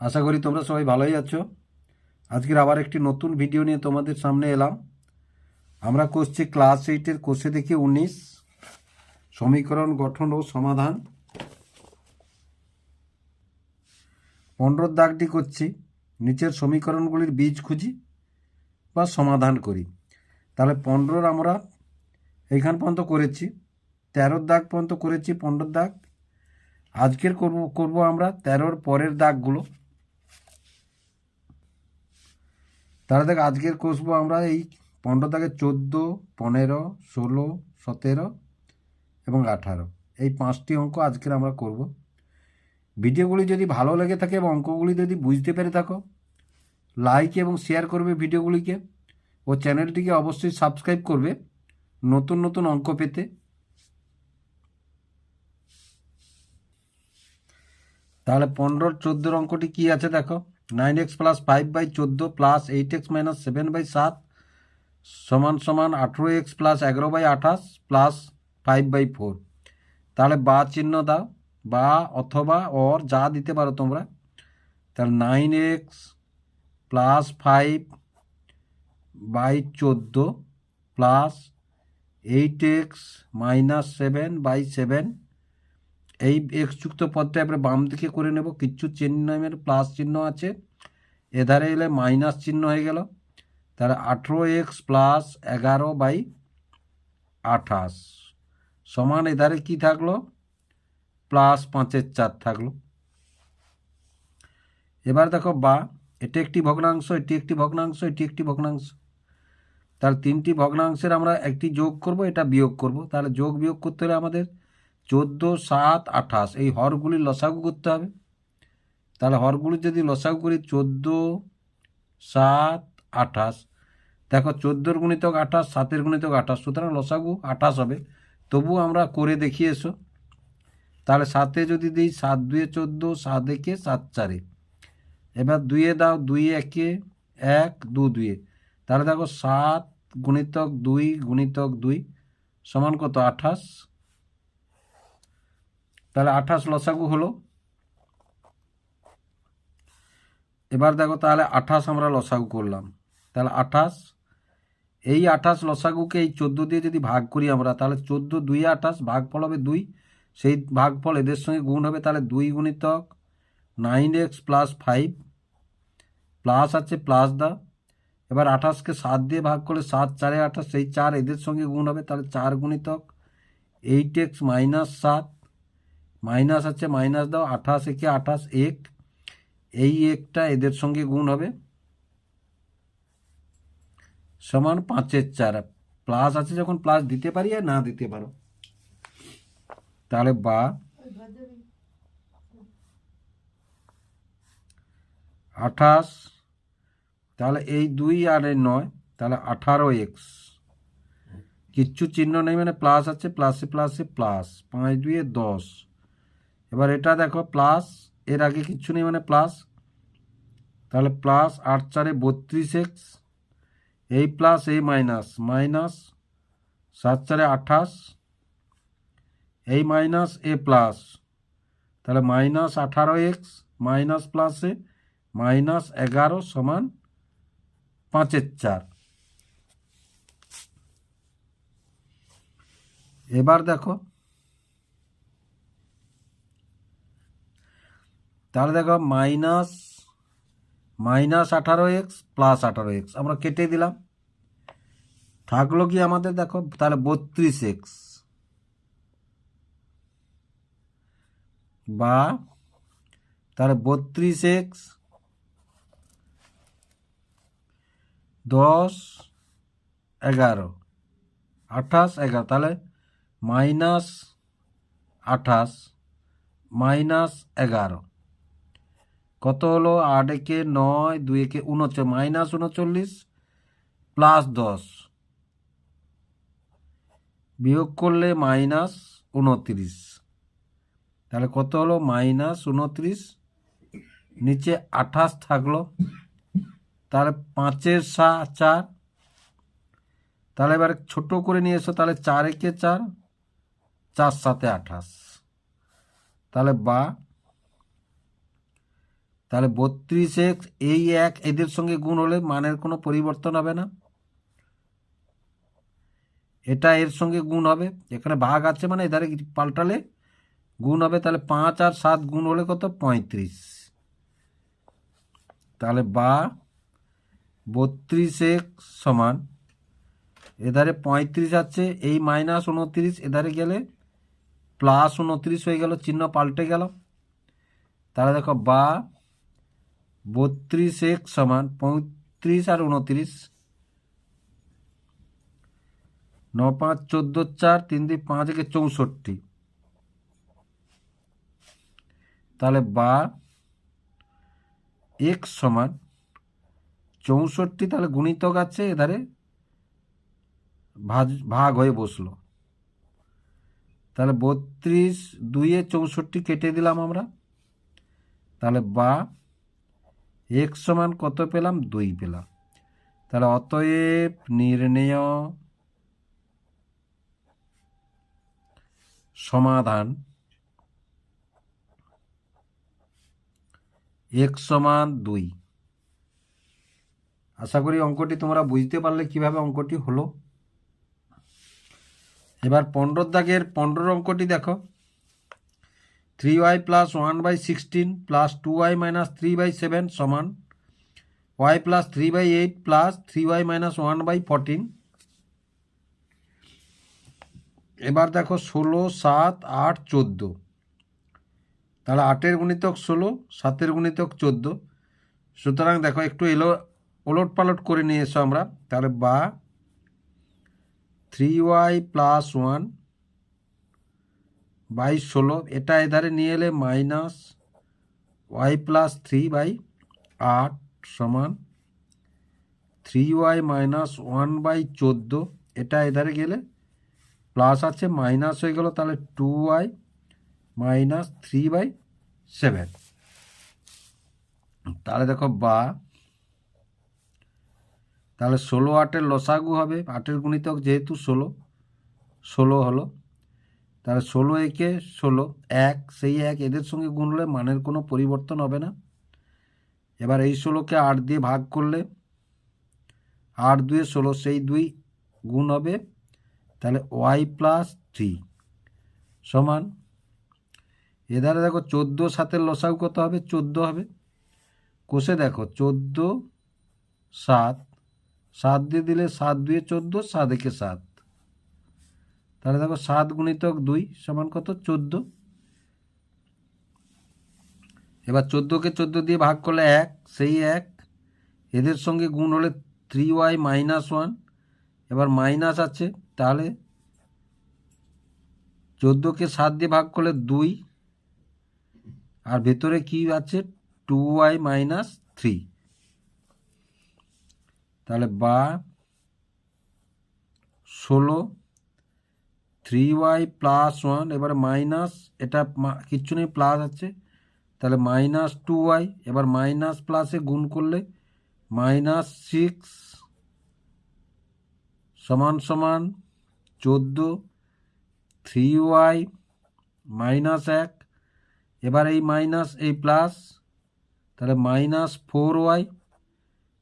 আশা করি তোমরা সবাই ভালোই আছো। আজকের আবার একটি নতুন ভিডিও নিয়ে তোমাদের সামনে এলাম। আমরা করছি ক্লাস এইটের কোষে দেখি উনিশ, সমীকরণ গঠন ও সমাধান। পনেরোর দাগটি করছি, নিচের সমীকরণগুলির বীজ খুঁজি বা সমাধান করি। তাহলে পনেরোর আমরা এইখান পর্যন্ত করেছি তেরোর দাগ পর্যন্ত করেছি পনেরোর দাগ। আজকের করব করব আমরা তেরোর পরের দাগগুলো। তাহলে দেখ, আজকের কষবো আমরা এই পনেরো থেকে চোদ্দ, পনেরো, ষোলো, সতেরো এবং আঠারো। এই পাঁচটি অঙ্ক আজকের আমরা করব। ভিডিওগুলি যদি ভালো লেগে থাকে এবং অঙ্কগুলি যদি বুঝতে পেরে থাকো লাইক এবং শেয়ার করবে ভিডিওগুলিকে ও চ্যানেলটিকে অবশ্যই সাবস্ক্রাইব করবে নতুন নতুন অঙ্ক পেতে। তাহলে পনেরোর চোদ্দোর অঙ্কটি কী আছে দেখো। Nine x plus five by চোদ্দ plus eight x minus seven by সাত সমান সমান আঠেরো এক্স প্লাস এগারো বাই আঠাশ প্লাস ফাইভ বাই ফোর। তাহলে বা চিহ্ন দাও, বা অথবা অর যা দিতে পারো তোমরা। তাহলে nine x plus five by চোদ্দ plus eight x minus seven by seven এই এক্স যুক্ত পদটা এবারে বাম দিকে করে নেব। কিচ্ছু চিহ্নের প্লাস চিহ্ন আছে। এধারে এলে মাইনাস চিহ্ন হয়ে গেল। তাহলে আঠেরো এক্স প্লাস এগারো বাই আঠাশ। সমান এধারে কি থাকল? প্লাস পাঁচের চার থাকল। এবার দেখো বা, এটি একটি ভগ্নাংশ, এটি একটি ভগ্নাংশ, এটি একটি ভগ্নাংশ। তাহলে তিনটি ভগ্নাংশের আমরা একটি যোগ করব, এটা বিয়োগ করব। তাহলে যোগ বিয়োগ করতে হলে আমাদের চোদ্দ, সাত, আঠাশ। এই হরগুলি লসাগু করতে হবে। তাহলে হরগুলি যদি লসাগু করি চোদ্দ, সাত, আঠাশ। দেখো, চোদ্দোর গুণিতক আঠাশ, সাতের গুণিতক আঠাশ। সুতরাং লসাগু আঠাশ হবে। তবু আমরা করে দেখিয়ে এসো। তাহলে সাতে যদি দিই, সাত দুয়ে চোদ্দ, সাত একে সাত চারে। এবার দুইয়ে দাও, দুই একে এক, দু দুয়ে। তাহলে দেখো, সাত গুণিতক দুই গুণিতক দুই সমান কত? আঠাশ। তাহলে আঠাশ লসাগু হলো। এবার দেখো তাহলে আঠাশ আমরা লসাগু করলাম। তাহলে আঠাশ, এই আঠাশ লসাগুকে এই চোদ্দ দিয়ে যদি ভাগ করি আমরা, তাহলে চোদ্দ দুই আঠাশ, ভাগফল হবে দুই। সেই ভাগফল এদের সঙ্গে গুণ হবে তাহলে দুই গুণিতক nine x plus five plus আছে প্লাস দা। এবার আঠাশকে সাত দিয়ে ভাগ করলে সাত, চারে আঠাশ, সেই চার এদের সঙ্গে গুণ হবে, তাহলে চার গুণিতক এইট এক্স মাইনাস সাত মাইনাস আছে মাইনাস দাও, আঠাশ একে আঠাশ, এক। এই একটা এদের সঙ্গে গুণ হবে। সমান পাঁচের চার। প্লাস আছে যখন প্লাস দিতে পারি আর না দিতে পারো। তাহলে বা আঠাশ, তাহলে এই দুই আর এই নয়, তাহলে আঠারো এক্স। কিচ্ছু চিহ্ন নেই মানে প্লাস আছে, প্লাসে প্লাসে প্লাস। পাঁচ দুয়ে দশ। এবার এটা দেখো প্লাস এর আগে কিচ্ছু নেই মানে প্লাস তাহলে প্লাস আট চারে বত্রিশ এক্স এই প্লাস এই মাইনাস মাইনাস সাত চারে আঠাশ, এই মাইনাস এ প্লাস তাহলে মাইনাস আঠারো এক্স মাইনাস প্লাসে মাইনাস এগারো সমান পাঁচের চার। এবার দেখো তাহলে দেখো মাইনাস মাইনাস আঠারো এক্স প্লাস আঠারো এক্স, আমরা কেটে দিলাম। থাকল কি আমাদের দেখো, তাহলে বত্রিশ এক্স বা তাহলে বত্রিশ এক্স দশ এগারো, আঠাশ এগারো, তাহলে মাইনাস আঠাশ, মাইনাস এগারো। কত হলো? আট একে নয়, দুই একে উনচল্লিশ মাইনাস উনচল্লিশ প্লাস দশ। বিয়োগ করলে মাইনাস উনত্রিশ তাহলে কত হলো? মাইনাস উনত্রিশ নিচে আঠাশ থাকল। তাহলে পাঁচের সা, চার। তাহলে এবার ছোট করে নিয়ে এসো, তাহলে চার একে চার চার সাথে আঠাশ। তাহলে বা তাহলে বত্রিশ এক্স এই এক এদের সঙ্গে গুণ হলে মানের কোনো পরিবর্তন হবে না। এটা এর সঙ্গে গুণ হবে। এখানে ভাগ আছে মানে এধারে পাল্টালে গুণ হবে, তাহলে পাঁচ আর সাত গুণ হলে কত? পঁয়ত্রিশ। তাহলে বা বত্রিশ এক সমান এধারে পঁয়ত্রিশ আছে, এই মাইনাস উনত্রিশ এধারে গেলে প্লাস উনত্রিশ হয়ে গেল, চিহ্ন পাল্টে গেল। তাহলে দেখো বা বত্রিশ এক সমান পঁয়ত্রিশ আর উনত্রিশ। ন পাঁচ চোদ্দ চার তিন দুই পাঁচ একে চৌষট্টি। তাহলে বা এক সমান চৌষট্টি তাহলে গুণিতক আছে, এধারে ভাজ ভাগ হয়ে বসল। তাহলে বত্রিশ দুইয়ে চৌষট্টি কেটে দিলাম আমরা। তাহলে বা এক সমান কত পেলাম? দুই পেলাম। তাহলে অতএব নির্ণেয় সমাধান এক সমান দুই। আশা করি অঙ্কটি তোমরা বুঝতে পারলে কীভাবে অঙ্কটি হলো। এবার পনেরোর দাগের পনেরোর অঙ্কটি দেখো। Three y plus one by sixteen plus two y minus three by seven সমান y plus three by eight plus three y minus one by fourteen এবার দেখো ষোলো, সাত, আট, চোদ্দ। তাহলে আটের গুণিতক ষোলো, সাতের গুণিতক চোদ্দ। সুতরাং দেখো একটু এলো, ওলট পালট করে নিয়ে এসো আমরা। তাহলে বা three y plus one by ষোলো। এটা এধারে নিয়ে এলে minus y plus three by আট সমান three y minus one by চোদ্দ। এটা এধারে গেলে প্লাস আছে, মাইনাস হয়ে গেল তাহলে two y minus three by seven. তাহলে দেখো বা, তাহলে ষোলো আটের লসাগু হবে, আটের গুণিতক যেহেতু ষোলো ষোলো হলো। তাহলে ষোলো একে ষোলো, এক, সেই এক এদের সঙ্গে গুনলে মানের কোনো পরিবর্তন হবে না। এবার এই ষোলোকে আট দিয়ে ভাগ করলে আট দুয়ে ষোলো, সেই দুই গুণ হবে, তাহলে ওয়াই প্লাস থ্রি সমান, এধারে দেখো চোদ্দ সাতের লসাগু কত হবে? চোদ্দ হবে। কোষে দেখো চোদ্দ সাত সাত দিয়ে দিলে সাত দুয়ে চোদ্দ, সাত একে সাত। তাহলে দেখো সাত গুণিতক দুই সমান কত? চোদ্দ। এবার চোদ্দোকে চোদ্দ দিয়ে ভাগ করলে এক, সেই এক। এদের সঙ্গে গুণ হলে থ্রি ওয়াই মাইনাস ওয়ান এবার মাইনাস আছে, তাহলে চোদ্দোকে সাত দিয়ে ভাগ করলে দুই। আর ভেতরে কি আছে? টু ওয়াই মাইনাস থ্রি তাহলে বা ষোলো থ্রি ওয়াই প্লাস ওয়ান এবারে মাইনাস এটা কিচ্ছু নেই প্লাস আছে। তাহলে মাইনাস টু ওয়াই এবার মাইনাস প্লাসে গুণ করলে মাইনাস সিক্স সমান সমান চোদ্দ থ্রি ওয়াই মাইনাস এক। এবার এই মাইনাস এই প্লাস তাহলে মাইনাস ফোর ওয়াই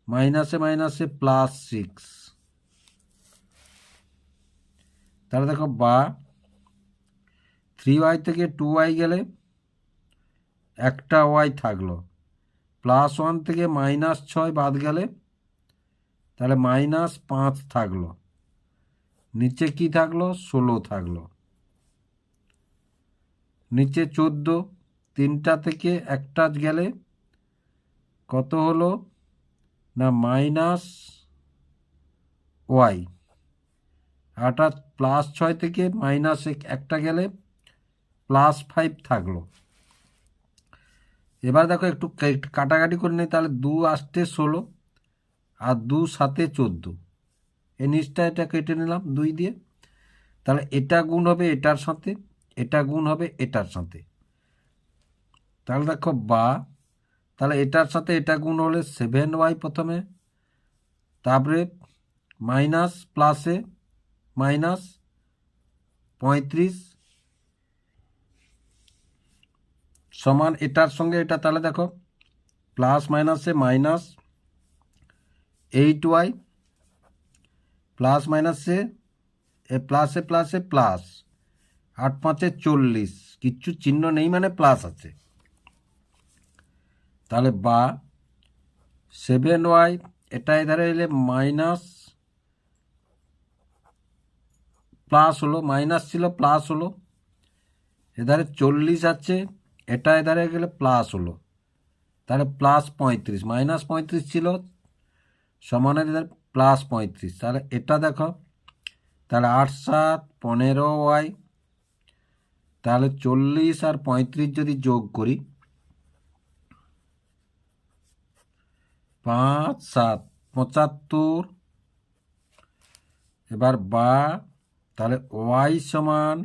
মাইনাসে মাইনাসে প্লাস সিক্স তাহলে দেখো বা থ্রি ওয়াই থেকে টু ওয়াই গেলে একটা ওয়াই থাকল। প্লাস ওয়ান থেকে মাইনাস ছয় বাদ গেলে তাহলে মাইনাস পাঁচ থাকল। নিচে কি থাকল? ষোলো থাকল। নিচে চোদ্দ, তিনটা থেকে একটা গেলে কত হলো? না মাইনাস ওয়াই অর্থাৎ প্লাস ছয় থেকে মাইনাস একটা গেলে প্লাস ফাইভ থাকল। এবার দেখো একটু কাটাকাটি করে নিই, তাহলে দু আসতে ষোলো আর দু সাতে চোদ্দ। এই নিচটা এটা কেটে নিলাম দুই দিয়ে। তাহলে এটা গুণ হবে এটার সাথে, এটা গুণ হবে এটার সাথে। তাহলে দেখো বা, তাহলে এটার সাথে এটা গুণ হলে সেভেন ওয়াই প্রথমে, তারপরে মাইনাস প্লাসে মাইনাস পঁয়ত্রিশ সমান এটার সঙ্গে এটা তাহলে দেখো প্লাস মাইনাসে মাইনাস এইট ওয়াই প্লাস মাইনাসে এ প্লাসে প্লাসে প্লাস আট পাঁচে চল্লিশ, কিচ্ছু চিহ্ন নেই মানে প্লাস আছে। তাহলে বা সেভেন ওয়াই এটা এধারে এলে মাইনাস প্লাস হলো, মাইনাস ছিল, প্লাস হলো। এধারে চল্লিশ আছে, এটা এধারে গেলে প্লাস হলো। তাহলে প্লাস পঁয়ত্রিশ, মাইনাস পঁয়ত্রিশ ছিল, সমানের এধারে প্লাস পঁয়ত্রিশ। তাহলে এটা দেখো, তাহলে আট সাত পনেরো ওয়াই, তাহলে চল্লিশ আর পঁয়ত্রিশ যদি যোগ করি, পাঁচ, সাত, পঁচাত্তর, এবার বা তাহলে ওয়াই সমান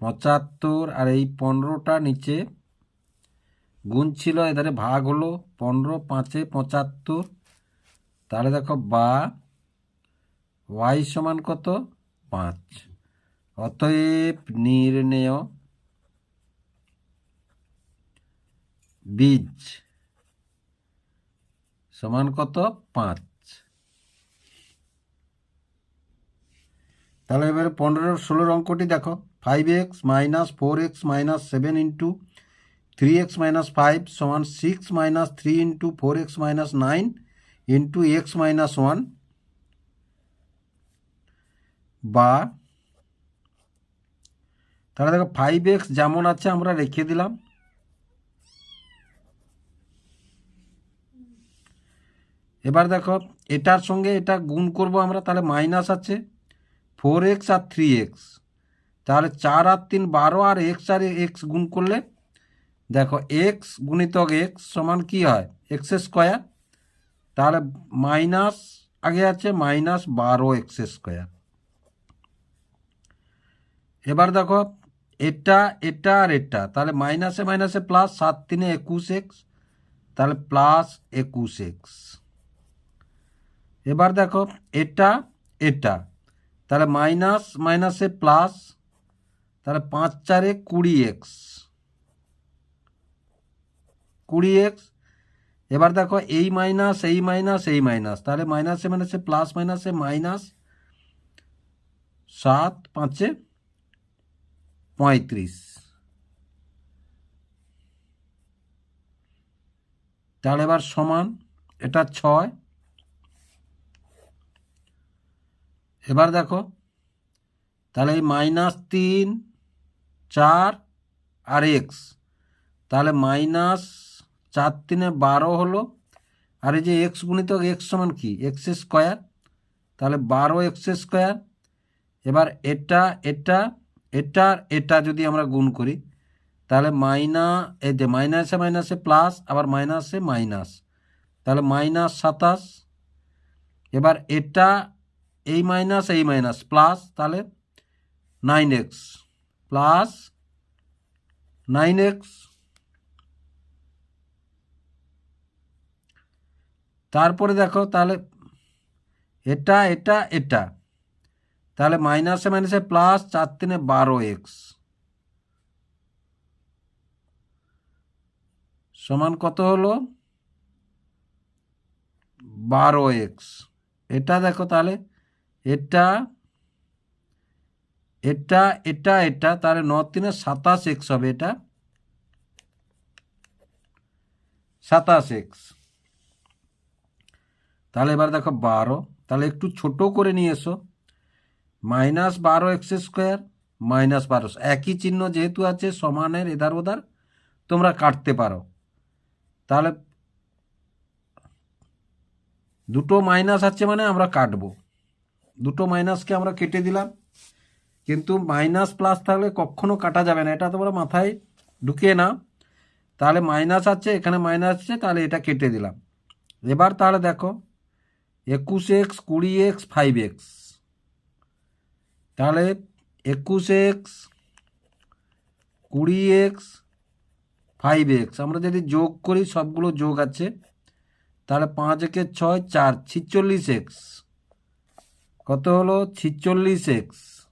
পঁচাত্তর আর এই পনেরোটা নিচে গুণ ছিল এধারে ভাগ হলো পনেরো পাঁচে পঁচাত্তর। তাহলে দেখো বা ওয়াই সমান কত? পাঁচ। অতএব নির্ণেয় বীজ সমান কত? পাঁচ। তাহলে এবারে পনেরো ষোলোর অঙ্কটি দেখো। Five x minus four x minus seven into three x minus five সমান six minus three into four x minus nine into x minus one বা তাহলে দেখো ফাইভ এক্স যেমন আছে আমরা রেখে দিলাম। এবার দেখো এটার সঙ্গে এটা গুণ করব আমরা, তাহলে মাইনাস আছে। ফোর এক্স আর থ্রি এক্স তাহলে চার আর তিন বারো আর এক্স আর এক্স গুণ করলে, দেখো এক্স গুণিতক এক্স সমান কি হয়? এক্স স্কোয়ার তাহলে মাইনাস আগে আছে মাইনাস বারো এক্স স্কোয়ার এবার দেখো, এটা এটা আর এটা, তাহলে মাইনাসে মাইনাসে প্লাস সাত তিনে একুশ এক্স তাহলে প্লাস একুশ এক্স এবার দেখো, এটা এটা। তাহলে মাইনাস, মাইনাসে প্লাস তাহলে পাঁচ চারে কুড়ি এক্স কুড়ি এক্স এবার দেখো এই মাইনাস এই মাইনাস এই মাইনাস। তাহলে মাইনাসে মাইনাসে প্লাস মাইনাসে মাইনাস সাত পাঁচে পঁয়ত্রিশ। তাহলে এবার সমান, এটা ছয়। এবার দেখো, তাহলে এই মাইনাস তিন, চার আর এক্স তাহলে মাইনাস চার তিনে বারো হলো, আর এই যে এক্স গুণিত এক্স সমান কি? এক্স স্কোয়ার তাহলে বারো এক্স স্কোয়ার এবার এটা এটা এটা এটা যদি আমরা গুণ করি, তাহলে মাইনা এই যে মাইনাসে মাইনাসে প্লাস আবার মাইনাসে মাইনাস তাহলে মাইনাস সাতাশ, এবার এটা এই মাইনাস এই মাইনাস প্লাস তাহলে nine x plus nine x তারপরে দেখো তাহলে এটা এটা এটা। তাহলে মাইনাসে মাইনাসে প্লাস চার তিনে বারো এক্স সমান কত হলো? বারো এক্স এটা দেখো তাহলে এটা এটা এটা এটা, তাহলে ন তিনে সাতাশ এক্স হবে এটা। সাতাশ এক্স। তাহলে এবার দেখো বারো। তাহলে একটু ছোট করে নিয়ে এসো। মাইনাস বারো এক্স স্কোয়ার, মাইনাস বারো। একই চিহ্ন যেহেতু আছে, সমানের এধার ওধার, তোমরা কাটতে পারো। তাহলে দুটো মাইনাস আছে মানে আমরা কাটবো। দুটো মাইনাসকে আমরা কেটে দিলাম। কিন্তু মাইনাস প্লাস থাকলে কখনো কাটা যাবে না, এটা তোমরা মাথায় ঢুকিয়ে নাও। তাহলে মাইনাস আছে, এখানে মাইনাস আছে, তাহলে এটা কেটে দিলাম। এবার তাহলে দেখো, একুশ এক্স কুড়ি এক্স ফাইভ এক্স। তাহলে একুশ এক্স কুড়ি এক্স ফাইভ এক্স, আমরা যদি যোগ করি, সবগুলো যোগ আছে, তাহলে পাঁচ একে ছয়, চার, ছিচল্লিশ এক্স। কত হলো? ছিচল্লিশ এক্স।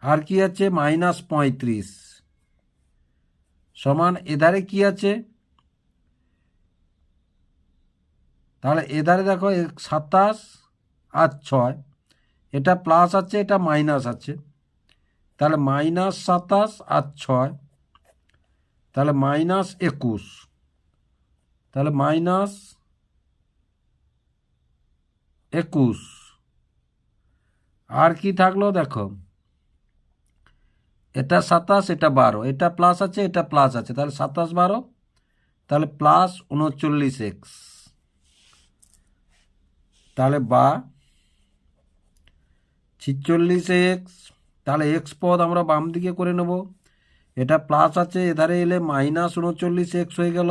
আর কি আছে? মাইনাস পঁয়ত্রিশ। সমান এধারে কি আছে? তাহলে এধারে দেখো সাতাশ আর ছয়। এটা প্লাস আছে, এটা মাইনাস আছে। তাহলে মাইনাস সাতাশ আর ছয়। তাহলে মাইনাস একুশ। তাহলে মাইনাস একুশ। আর কি থাকল দেখো। এটা সাতাশ, এটা বারো। এটা প্লাস আছে, এটা প্লাস আছে। তাহলে সাতাশ বারো, তাহলে প্লাস উনচল্লিশ এক্স তাহলে বা ছিচল্লিশ এক্স তাহলে এক্স পদ আমরা বাম দিকে করে নেব। এটা প্লাস আছে, এধারে এলে মাইনাস উনচল্লিশ এক্স হয়ে গেল।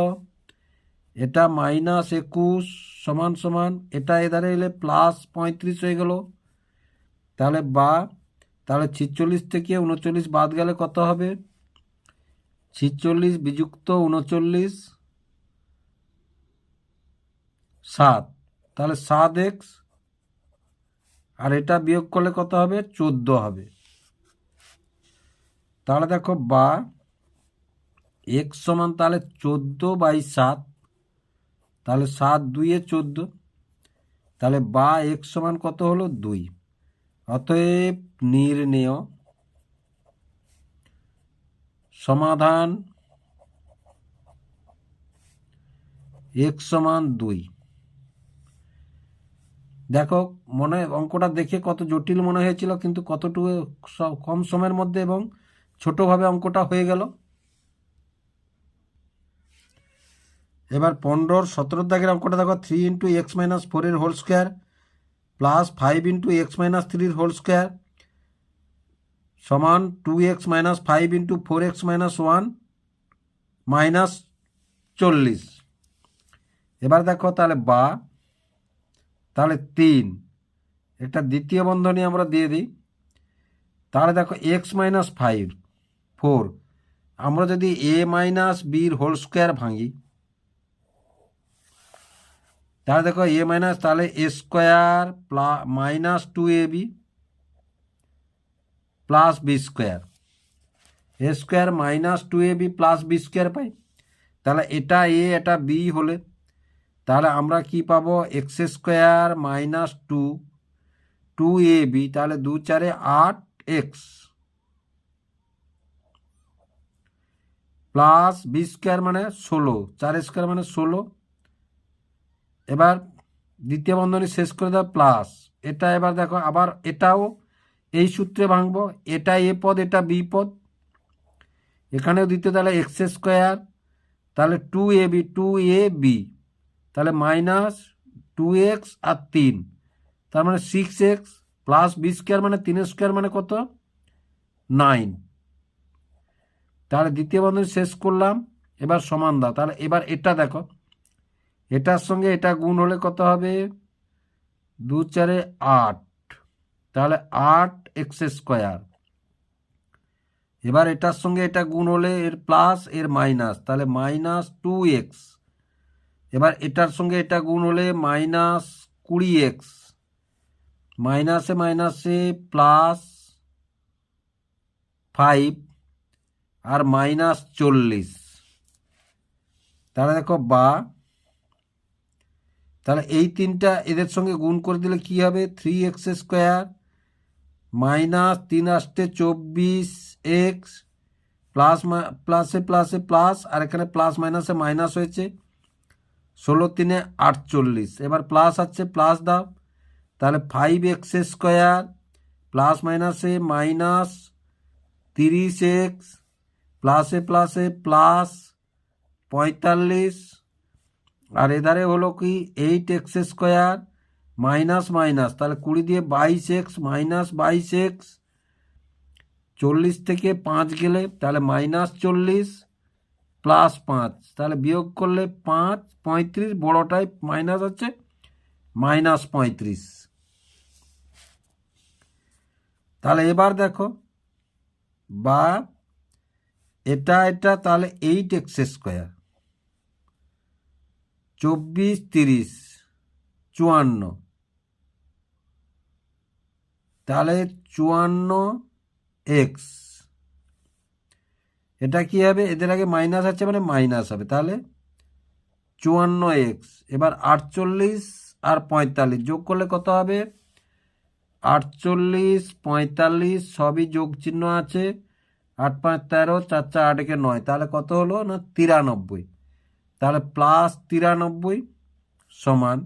এটা মাইনাস একুশ সমান সমান, এটা এধারে এলে প্লাস পঁয়ত্রিশ হয়ে গেল। তাহলে বা, তাহলে ছিচল্লিশ থেকে উনচল্লিশ বাদ গেলে কত হবে? ছিচল্লিশ বিযুক্ত উনচল্লিশ, সাত। তাহলে সাত এক্স, আর এটা বিয়োগ করলে কত হবে? চোদ্দ হবে। তাহলে দেখো বা, এক্স সমান তাহলে চোদ্দ বাই সাত তাহলে সাত দুইয়ে চোদ্দ। তাহলে বা এক সমান কত হলো? দুই। অতএব নির্ণেয় সমাধান এক সমান দুই। দেখো, মনে অঙ্কটা দেখে কত জটিল মনে হয়েছিল, কিন্তু কতটুকু কম সময়ের মধ্যে এবং ছোটোভাবে অঙ্কটা হয়ে গেল। এবার পনেরোর সতেরো দাগের অঙ্কটা দেখো থ্রি ইন্টু এক্স মাইনাস ফোরের whole square plus five into x minus থ্রির হোল স্কোয়ার সমান two x minus five into four x minus one minus চল্লিশ। এবার দেখো তাহলে বা, তাহলে তিন। একটা দ্বিতীয় বন্ধনী আমরা দিয়ে দিই। তাহলে দেখো এক্স মাইনাস ফাইভ ফোর আমরা যদি এ মাইনাস বির হোল স্কোয়ার ভাঙি তাহলে দেখো এ মাইনাস তাহলে A square plus minus two A B plus B square A square minus two A B plus B square পাই। তাহলে এটা এ এটা বি হলে তাহলে আমরা কি পাবো? X square minus two two A B তাহলে দু চারে আট এক্স প্লাস বি স্কোয়ার মানে ষোলো, চার স্কোয়ার মানে ষোলো এবার দ্বিতীয় বন্ধনী শেষ করে দাও প্লাস এটা এবার দেখো, আবার এটাও এই সূত্রে ভাঙবো। এটা এ পদ, এটা বি পদ। এখানেও দ্বিতীয়, তাহলে এক্স স্কোয়ার তাহলে two A B two A B তাহলে মাইনাস টু এক্স আর তিন। তার মানে six x plus B square মানে তিন স্কোয়ার মানে কত? নাইন তাহলে দ্বিতীয় বন্ধনী শেষ করলাম। এবার সমান দাও। তাহলে এবার এটা দেখো। এটার সঙ্গে এটা গুণ হলে কত হবে? দু চারে আট। তাহলে আট এক্স স্কোয়ার। এবার এটার সঙ্গে এটা গুণ হলে এর প্লাস, এর মাইনাস। তাহলে মাইনাস টু এক্স। এবার এটার সঙ্গে এটা গুণ হলে মাইনাস কুড়ি এক্স। মাইনাসে মাইনাসে প্লাস ফাইভ আর মাইনাস চল্লিশ। তাহলে দেখো বা তাহলে এই তিনটা এদের সঙ্গে গুণ করে দিলে কি হবে? থ্রি এক্স স্কোয়ার মাইনাস তিন আসতে চব্বিশ এক্স প্লাস প্লাসে প্লাসে প্লাস আর এখানে প্লাস মাইনাসে মাইনাস হয়েছে। ষোলো তিনে আটচল্লিশ। এবার প্লাস আছে প্লাস দাও। তাহলে ফাইভ এক্স স্কোয়ার প্লাস মাইনাসে মাইনাস তিরিশ এক্স প্লাসে প্লাসে প্লাস পঁয়তাল্লিশ আর এধারে হলো কি eight x square minus minus তাহলে কুড়ি দিয়ে বাইশ এক্স মাইনাস বাইশ এক্স চল্লিশ থেকে পাঁচ গেলে তাহলে মাইনাস চল্লিশ প্লাস পাঁচ, তাহলে বিয়োগ করলে পাঁচ, পঁয়ত্রিশ বড়টাই মাইনাস হচ্ছে মাইনাস পঁয়ত্রিশ। তাহলে এবার দেখো, বা এটা এটা তাহলে এইট এক্স স্কোয়ার চব্বিশ, তিরিশ, চুয়ান্ন। তাহলে চুয়ান্ন এক্স এটা কি হবে? এদের আগে মাইনাস আছে মানে মাইনাস হবে। তাহলে চুয়ান্ন এক্স এবার আটচল্লিশ আর পঁয়তাল্লিশ যোগ করলে কত হবে? আটচল্লিশ, পঁয়তাল্লিশ সবই যোগ চিহ্ন আছে। আট পাঁচ তেরো, চার চার আট একে নয়। তাহলে কত হলো? না, তিরানব্বই। তাহলে প্লাস তিরানব্বই সমান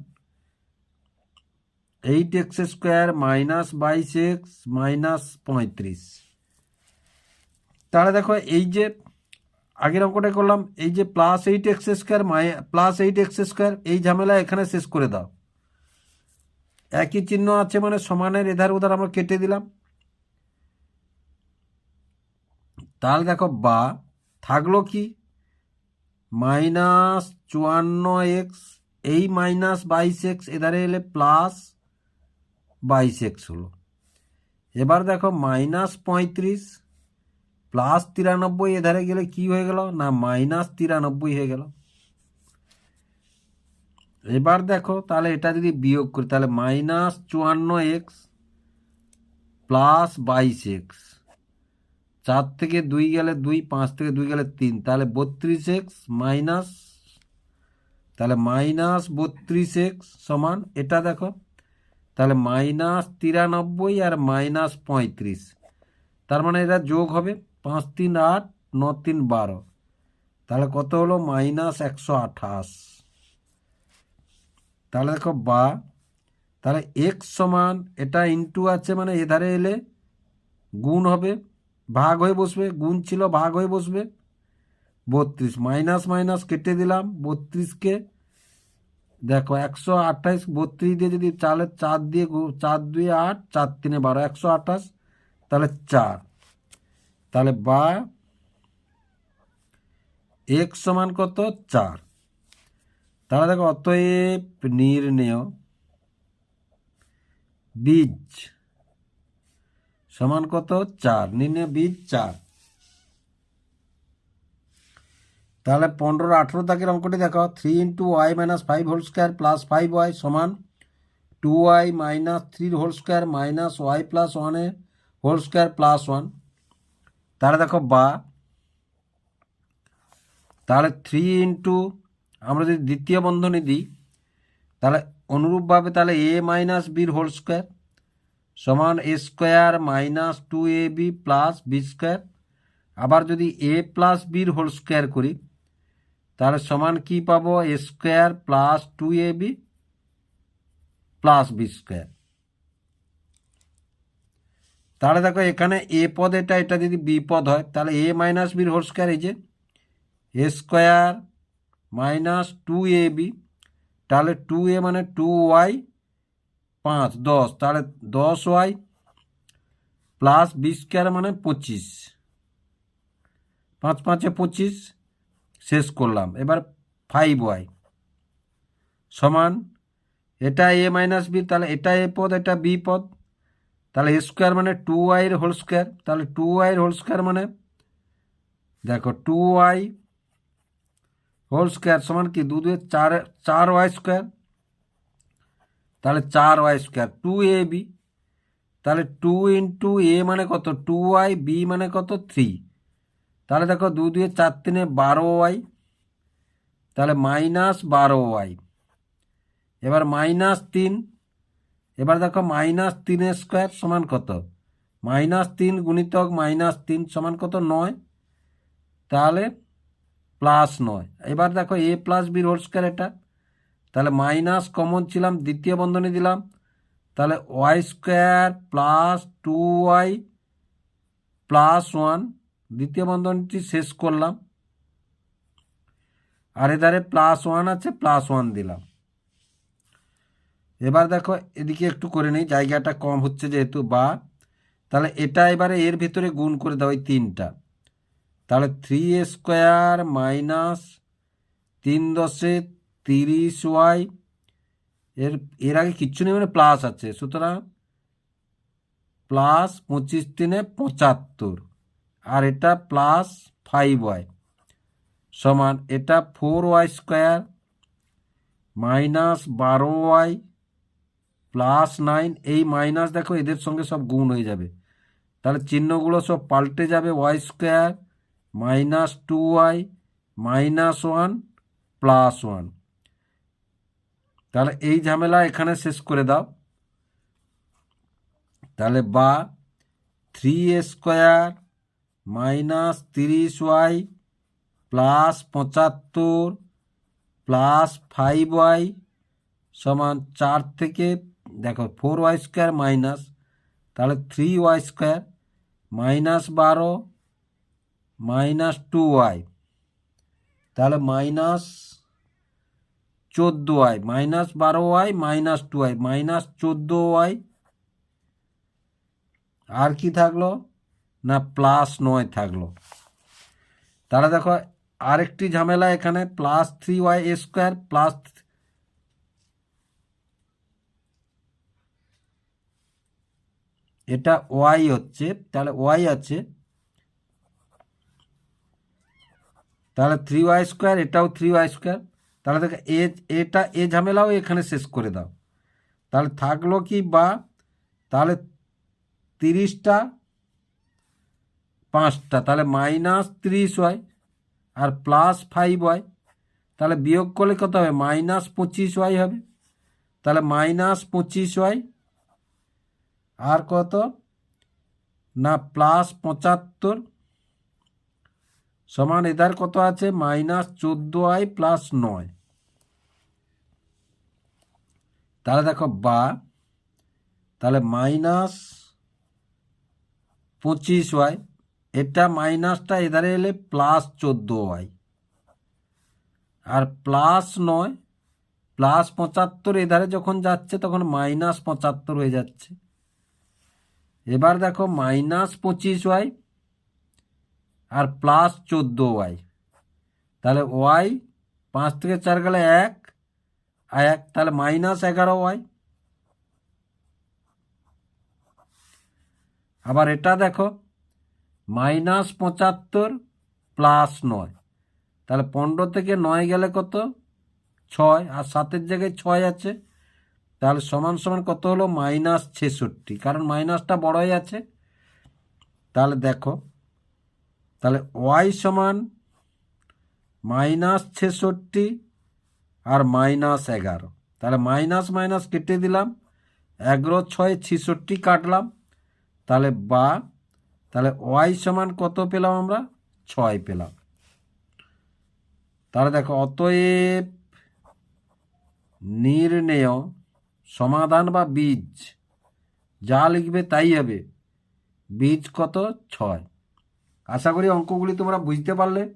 এইট এক্স স্কোয়ার মাইনাস বাইশ এক্স মাইনাস পঁয়ত্রিশ। তাহলে দেখো এই যে আগের অঙ্কটা করলাম, এই যে প্লাস এইট এক্স স্কোয়ার মাই প্লাস এইট এক্স স্কোয়ার এই ঝামেলা এখানে শেষ করে দাও। একই চিহ্ন আছে মানে সমানের এধার উধার আমরা কেটে দিলাম। তাহলে দেখো বা থাকল কি? মাইনাস চুয়ান্ন এক্স, এই মাইনাস বাইশ এক্স এধারে এলে প্লাস বাইশ এক্স হলো। এবার দেখো মাইনাস পঁয়ত্রিশ, প্লাস তিরানব্বই এধারে গেলে কি হয়ে গেল? না, মাইনাস তিরানব্বই হয়ে গেল। এবার দেখো তাহলে এটা যদি বিয়োগ করি, তাহলে মাইনাস চুয়ান্ন এক্স প্লাস বাইশ এক্স। চার থেকে দুই গেলে দুই, পাঁচ থেকে দুই গেলে তিন। তাহলে বত্রিশ এক্স মাইনাস, তাহলে মাইনাস বত্রিশ এক্স সমান এটা দেখো। তাহলে মাইনাস তিরানব্বই আর মাইনাস পঁয়ত্রিশ। তার মানে এটা যোগ হবে পাঁচ, তিন, আট, ন, তিন, বারো। তাহলে কত হলো? মাইনাস একশো আঠাশ। তাহলে দেখো বা, তাহলে এক্স সমান এটা ইন্টু আছে মানে এধারে এলে গুণ হবে ভাগ হয়ে বসবে, গুণ ছিল ভাগ হয়ে বসবে। বত্রিশ, মাইনাস মাইনাস কেটে দিলাম, বত্রিশকে। দেখো, একশো আঠাইশ বত্রিশ দিয়ে যদি চালের চার দিয়ে চার দুই আট, চার তিনে বারো, একশো আঠাশ, তাহলে চার। তাহলে বা এক সমান কত? চার। তাহলে দেখো, অতএব নির্ণেয়, বীজ। সমান কত? চার। নির্ণয় বীজ চার। তাহলে পনেরো আঠেরো তাকের অঙ্কটি দেখো। Three into y minus five whole square plus five y সমান two y minus three whole square minus y plus ওয়ানের হোল স্কোয়ার প্লাস ওয়ান তাহলে দেখো বা। তাহলে থ্রি ইন্টু আমরা যদি দ্বিতীয় বন্ধনী দিই, তাহলে অনুরূপভাবে তাহলে এ মাইনাস বির হোল স্কোয়ার সমান A square minus two A B plus B square আবার যদি এ প্লাস বির হোল স্কোয়ার করি, তাহলে সমান কি পাবো? A square plus two A B plus B square তাহলে দেখো এখানে এ পদ এটা এটা যদি বি পদ হয়, তাহলে এ মাইনাস বির হোল স্কোয়ার এই যে A square minus two A B তাহলে টু এ মানে টু ওয়াই পাঁচ, দশ, তাহলে দশ ওয়াই প্লাস বি স্কোয়ার মানে পঁচিশ। পাঁচ পাঁচে পঁচিশ, শেষ করলাম। এবার ফাইভ ওয়াই সমান, এটা এ মাইনাস বি তাহলে এটা এ পদ, এটা বি পদ। তাহলে এ স্কোয়ার মানে টু ওয়াইয়ের হোল স্কোয়ার তাহলে টু ওয়াইয়ের হোল স্কোয়ার মানে দেখো টু ওয়াই হোল স্কোয়ার সমান কি? দু দুয়ে চার চার ওয়াই স্কোয়ার তাহলে চার y square two A B তাহলে টু ইন্টু এ মানে কত? টু ওয়াই বি মানে কত? থ্রি তাহলে দেখো দু দুয়ে চার তিনে বারো ওয়াই, তাহলে মাইনাস বারো ওয়াই। এবার মাইনাস তিন, এবার দেখো মাইনাস তিনের স্কোয়ার সমান কত? মাইনাস তিন গুণিতক মাইনাস তিন সমান কত? নয়। তাহলে প্লাস নয়। এবার দেখো a plus b whole square এটা। তাহলে মাইনাস কমন ছিলাম, দ্বিতীয় বন্ধনী দিলাম। তাহলে y square plus two y plus one দ্বিতীয় বন্ধনীটি শেষ করলাম। আর এধারে প্লাস ওয়ান আছে প্লাস ওয়ান দিলাম। এবার দেখো, এদিকে একটু করে নিই, জায়গাটা কম হচ্ছে যেহেতু বা তাহলে এটা এবারে এর ভিতরে গুণ করে দাও ওই তিনটা। তাহলে থ্রি স্কোয়ার মাইনাস তিন দশে তিরিশ ওয়াই এর এর আগে কিচ্ছু নেই মানে প্লাস আছে। সুতরাং প্লাস পঁচিশ তিনে পঁচাত্তর। আর এটা প্লাস ফাইভ ওয়াই সমান এটা ফোর ওয়াই স্কোয়ার মাইনাস বারো ওয়াই প্লাস নাইন এই মাইনাস দেখো এদের সঙ্গে সব গুণ হয়ে যাবে। তাহলে চিহ্নগুলো সব পাল্টে যাবে y square minus two y minus one plus one তাহলে এই ঝামেলা এখানে শেষ করে দাও। তাহলে বা থ্রি স্কোয়ার মাইনাস তিরিশ ওয়াই প্লাস পঁচাত্তর প্লাস ফাইভ ওয়াই সমান চার থেকে, দেখো ফোর ওয়াই স্কোয়ার মাইনাস তাহলে থ্রি ওয়াই স্কোয়ার মাইনাস বারো মাইনাস টু ওয়াই তাহলে মাইনাস চোদ্দ ওয়াই মাইনাস বারো y minus two y minus চোদ্দ ওয়াই আর কি থাকল? না প্লাস নয় থাকল। তাহলে দেখো, আরেকটি ঝামেলা এখানে plus three y square plus এটা ওয়াই হচ্ছে, তাহলে ওয়াই আছে। তাহলে থ্রি ওয়াই স্কোয়ার এটাও থ্রি ওয়াই স্কোয়ার তাহলে দেখো এ, এটা, এ ঝামেলাও এখানে শেষ করে দাও। তাহলে থাকল কি বা, তাহলে তিরিশটা, পাঁচটা, তাহলে মাইনাস তিরিশ হয় আর প্লাস ফাইভ ওয়াই তাহলে বিয়োগ করলে কত হবে? মাইনাস পঁচিশ ওয়াই হবে। তাহলে মাইনাস পঁচিশ ওয়াই আর কত? না, প্লাস পঁচাত্তর সমান এদার কত আছে? মাইনাস চোদ্দ আই প্লাস নয়। তাহলে দেখো বা, তাহলে মাইনাস পঁচিশ ওয়াই, এটা মাইনাসটা এধারে এলে প্লাস চোদ্দ ওয়াই। আর প্লাস নয়, প্লাস পঁচাত্তর এধারে যখন যাচ্ছে তখন মাইনাস পঁচাত্তর হয়ে যাচ্ছে। এবার দেখো মাইনাস পঁচিশ ওয়াই আর প্লাস চোদ্দ ওয়াই। তাহলে ওয়াই পাঁচ থেকে চার গেলে এক এক, তাহলে মাইনাস এগারো ওয়াই। আবার এটা দেখো, মাইনাস পঁচাত্তর প্লাস নয়। তাহলে পনেরো থেকে নয় গেলে কত? ছয়, আর সাতের জায়গায় ছয় আছে। তাহলে সমান সমান কত হলো? মাইনাস ছেষট্টি। কারণ মাইনাসটা বড়ই আছে। তাহলে দেখো, তাহলে ওয়াই সমান মাইনাস ছেষট্টি আর মাইনাস এগারো। তাহলে মাইনাস মাইনাস কেটে দিলাম। এগারো, ছয়, ছেষট্টি কাটলাম। তাহলে বা, তাহলে ওয়াই সমান কত পেলাম আমরা? ছয় পেলাম। তাহলে দেখো, অতএব নির্ণেয়, সমাধান বা বীজ, যা লিখবে তাই হবে। বীজ কত? ছয়। আশা করি অঙ্কগুলি তোমরা বুঝতে পারলে।